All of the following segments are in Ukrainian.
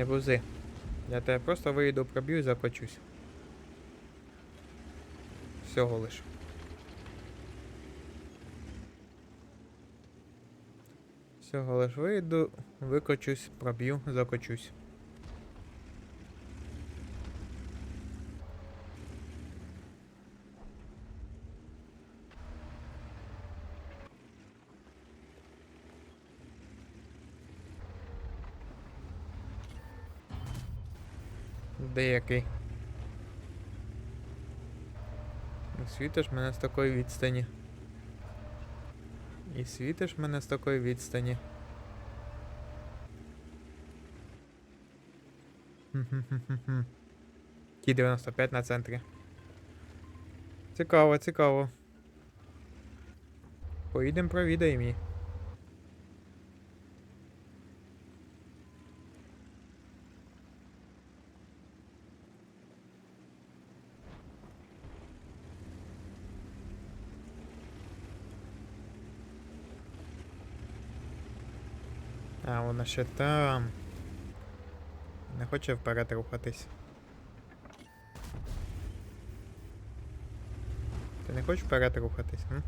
Не бузи. Я тебе просто вийду, проб'ю і закачусь. Всього лиш. Всього лиш вийду, викочусь, проб'ю, закочусь. Деякий. І Світиш мене з такої відстані. І світиш мене з такої відстані. Ті 95 на центрі. Цікаво, цікаво. Поїдемо провідаємо її. А, вона ще там. Не хоче вперед рухатись. Ти не хочеш вперед рухатись, м?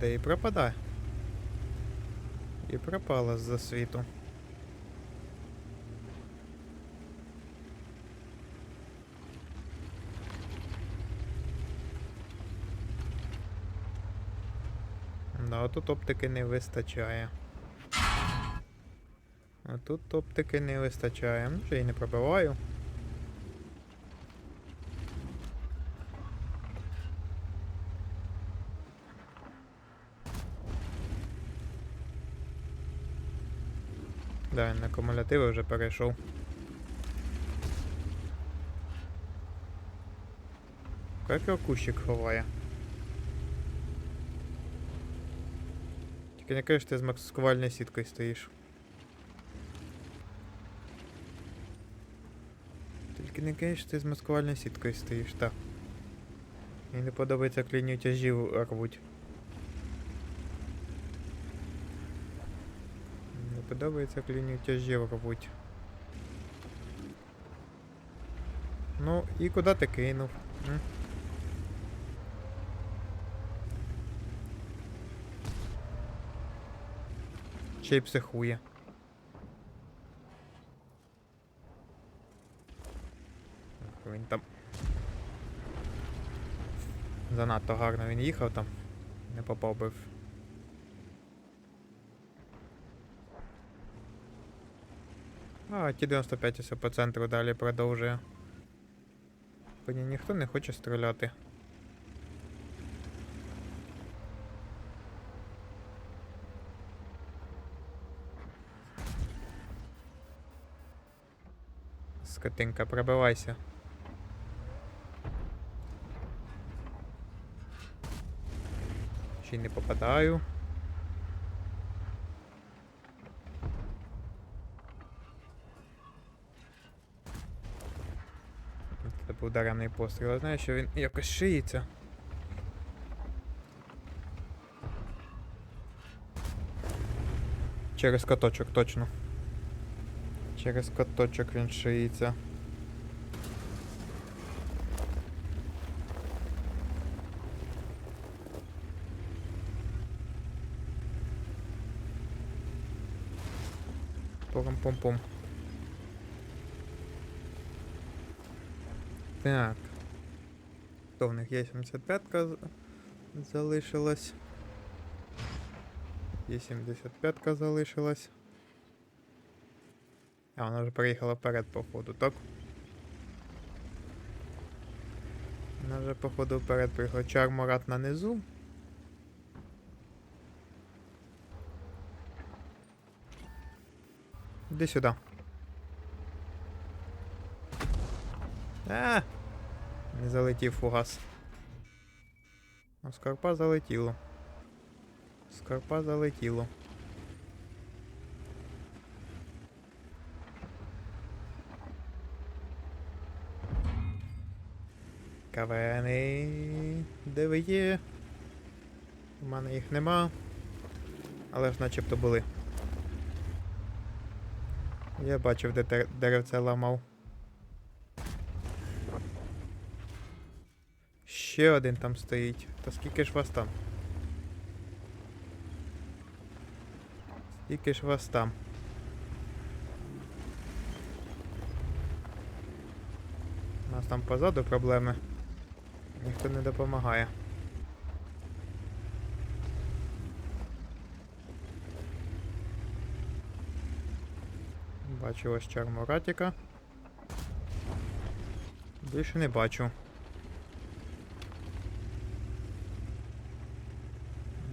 Де і пропадає. І пропала з-за світу. Да, тут оптики не вистачає. А тут оптики не вистачає. Ну, вже і не пробиваю. Да, на кумулятиви вже перейшов. Як його кущик ховає? Не кажеш, ти з маскувальною сіткою стоїш. Тільки не кажеш, ти з маскувальною сіткою стоїш, так. Мені не подобається, як лінію тяжів рвуть. Не подобається, як лінію тяжів рвуть. Ну, і куди ти кинув? М? Ще й психує. Він там. Занадто гарно він їхав там. Не попав би. А, ті 95 ось по центру далі продовжує. По ніхто не хоче стріляти. Скотинка, пробивайся. Ще й не попадаю. Це був даремний постріл. Я знаю, що він якось шиється. Через каточок, точно. Через каточок він шиється. Пум-пум-пум. Так. То в них є 75-ка залишилась. Є 75-ка залишилась. А, вона вже приїхала вперед, походу, так? Вона вже, походу, вперед приїхала. Чармурат на низу. Іди сюди. А! Не залетів фугас. А скарпа залетіло. Скарпа залетіло. Кавени. Де ви є? У мене їх нема. Але ж начебто були. Я бачив, де деревце ламав. Ще один там стоїть. Та скільки ж вас там? Скільки ж вас там? У нас там позаду проблеми. Ніхто не допомагає. Бачу ось чармуратіка. Більше не бачу.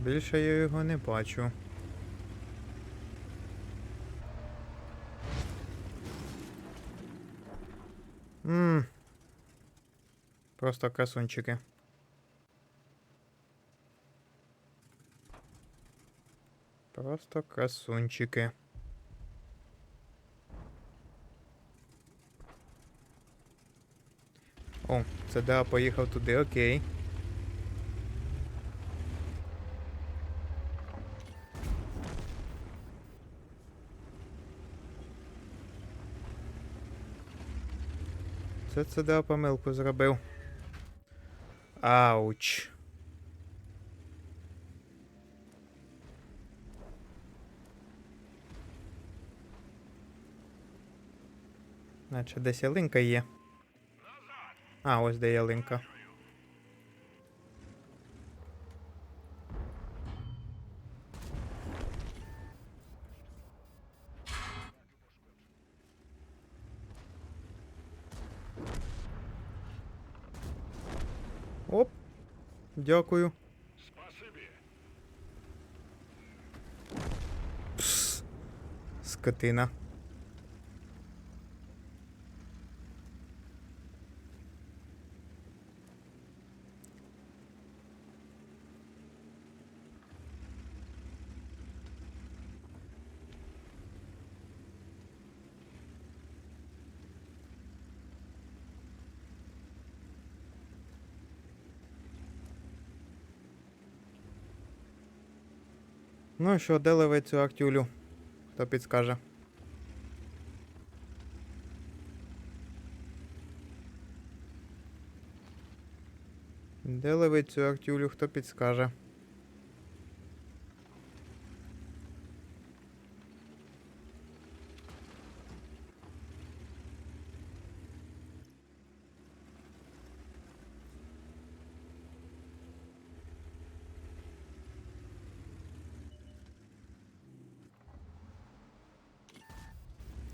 Більше я його не бачу. Ммм. Просто красунчики. Просто красунчики. О, це да, поїхав туди, окей. Це це да, помилку зробив. Ауч. Наче десь ялинка є. А, ось де ялинка. Дякую. Пс. Скотина. Ну що, де леви цю актюлю? Хто підскаже? Де леви цю актюлю, хто підскаже?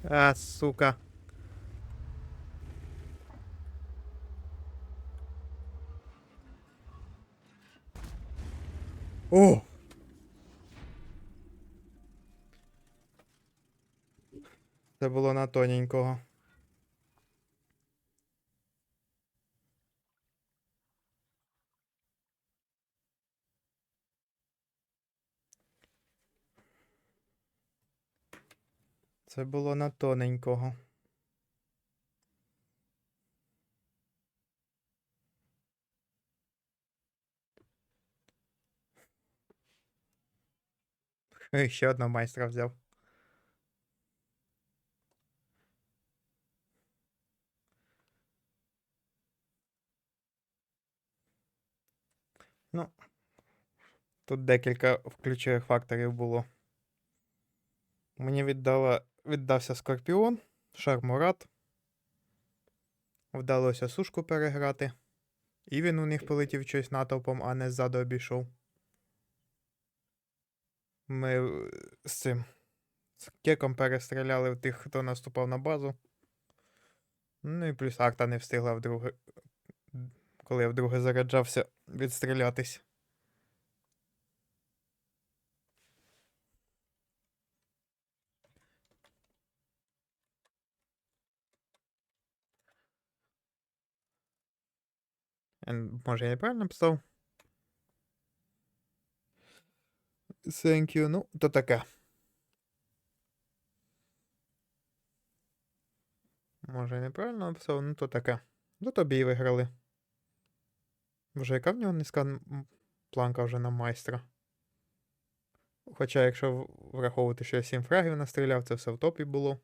А, сука. О! Це було на тоненького. Це було на тоненького. Ще одного майстра взяв. Ну, тут декілька ключових факторів було. Мені віддала, віддався Скорпіон, Шармурат. Вдалося сушку переграти. І він у них полетів щось натовпом, а не ззаду обійшов. Ми е, з цим з кеком перестріляли в тих, хто наступав на базу. Ну і плюс арта не встигла вдруге, коли я вдруге заряджався відстрілятись. Може, я неправильно написав? Thank you. Ну, то таке. Може, я неправильно написав, ну то таке. Ну тобі виграли. Вже яка в нього низька планка вже на майстра? Хоча, якщо враховувати, що я 7 фрагів настріляв, це все в топі було.